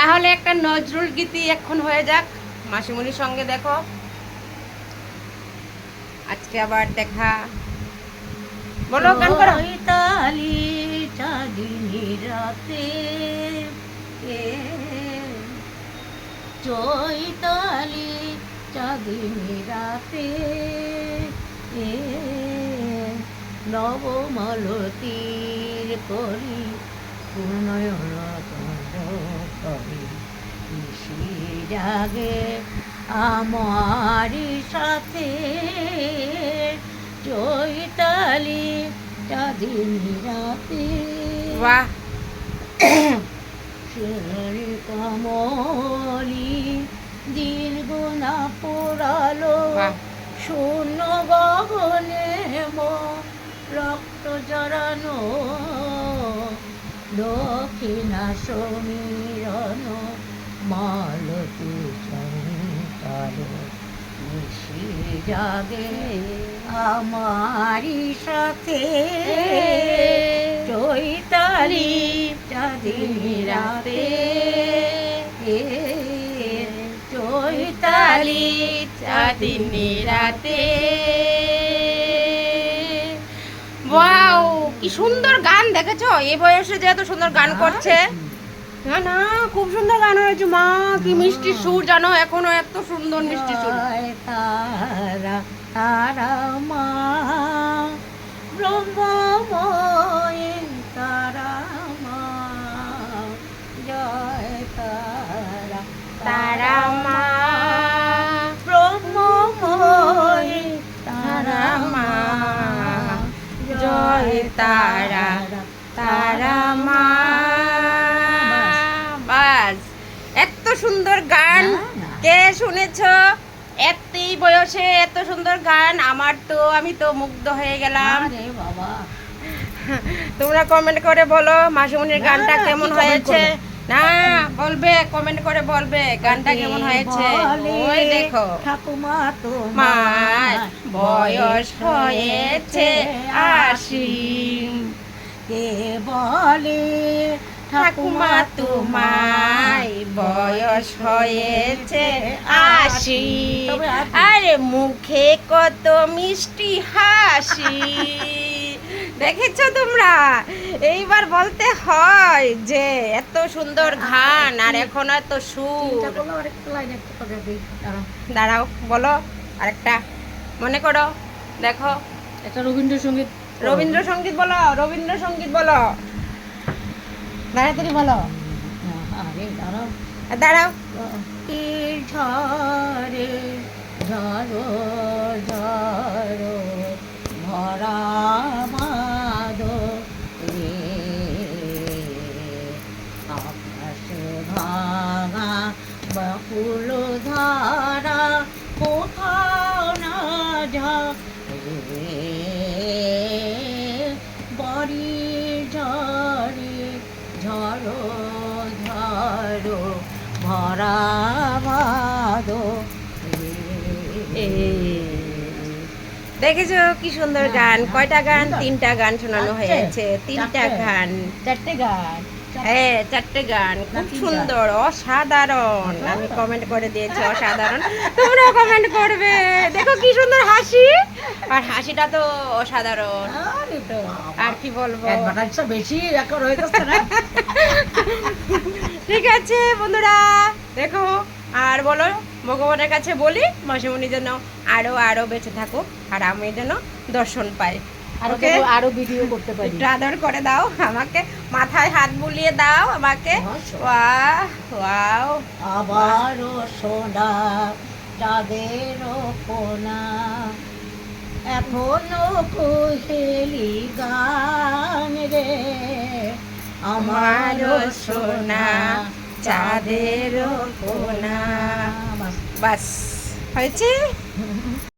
তাহলে একটা নজরুল গীতি এখন হয়ে যাক। মাসিমণির সঙ্গে দেখো। আজকে আবার দেখা। বলো গান করো। চৈতালি চাঁদিনী রাতে এ চৈতালি চাঁদিনী রাতে এ নবমলতির করি পুনয়ন করি আমারি সাথে চৈতালি চাঁদিনী রাতে। বাহ। শেরি কমলি দীর্ঘ না পোড়ালো। শূন্য গগনে মো রক্ত জড়ানো দক্ষিণা সমীরণ মালতী চঞ্চল নিশি জাগে আমারি সাথে। চৈতালি চাঁদিনী রাতে চৈতালি চাঁদিনী রাতে। সুন্দর গান দেখেছ? এই বয়সে যে এত সুন্দর গান করছে? না না খুব সুন্দর গান হয়েছে মা কি মিষ্টি সুর জানো এখনও এত সুন্দর মিষ্টি সুর। তারা তারা মা ব্রহ্মময় তারা তারা মা। বাস। এত সুন্দর গান। কে শুনেছ? এতই বয়সে এত সুন্দর গান। আমার তো আমি তো মুগ্ধ হয়ে গেলাম। তোমরা কমেন্ট করে বলো মাসিমনির গানটা কেমন হয়েছে? না বলবে কমেন্ট করে বলবে গানটা কেমন হয়েছে? ওই দেখো। ঠাকুমা মার তোমার বয়স হয়েছে আশি কে বলে? ঠাকুমা তোমায় বয়স হয়েছে আশি। আরে মুখে কত মিষ্টি হাসি। দেখেছ তোমরা? এইবার বলতে হয় যে এত সুন্দর গান আর এখন এত সুর। দাঁড়াও। বলো আরেকটা। মনে করো দেখো। একটা রবীন্দ্রসঙ্গীত রবীন্দ্রসঙ্গীত বলো রবীন্দ্রসঙ্গীত বলো। তাড়াতাড়ি বলো। দাঁড়াও। দাঁড়াও। ঝরে ঝরো ঝরো ভরা ভরা মাদো। দেখেছ কি সুন্দর গান? কয়টা গান? তিনটা গান শোনানো চারটে। হয়েছে তিনটা গান। চারটে গান। হ্যাঁ চারটে গান। খুব সুন্দর অসাধারণ। আমি কমেন্ট করে দিয়েছি অসাধারণ। তোমরাও কমেন্ট করবে। দেখো কি সুন্দর হাসি। আর হাসিটা তো অসাধারণ। আর কি বলব? বেশি এখন হয়ে না? ঠিক আছে বন্ধুরা দেখো। আর বলো ভগবানের কাছে বলি মাসিমণি যেন আরও আরও বেঁচে থাকুক আর আমি যেন দর্শন পাই। আরও আরও ভিডিও করতে পারি। একটু আদর করে দাও আমাকে মাথায় হাত বুলিয়ে দাও আমাকে। অবশ্যই। Wow wow. আবারও সোনা চাঁদের কোনা এখনও কুহেলি গান রে। আমারও সোনা চাঁদের কোনা। বাস। হয়েছে?